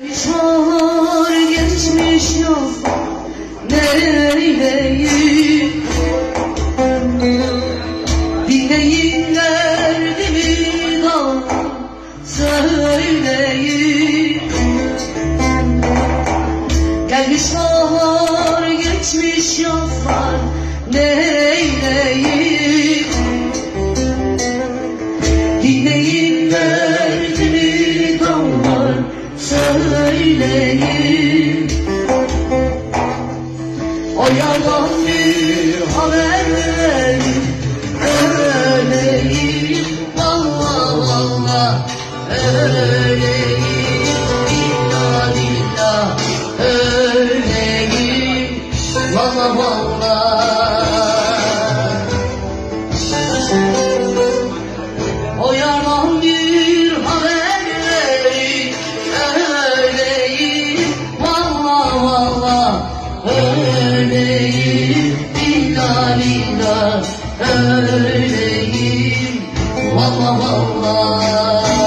Çağır geçmiş yok. Neyleyim Dinleyin derdimi da söyleyin Gelmiş bahar geçmiş yazlar neyleyim Dinleyin derdimi söyleyin O yalan bir haber valla valla Öleyim billah billah Öleyim valla valla Öyleyim. Valla valla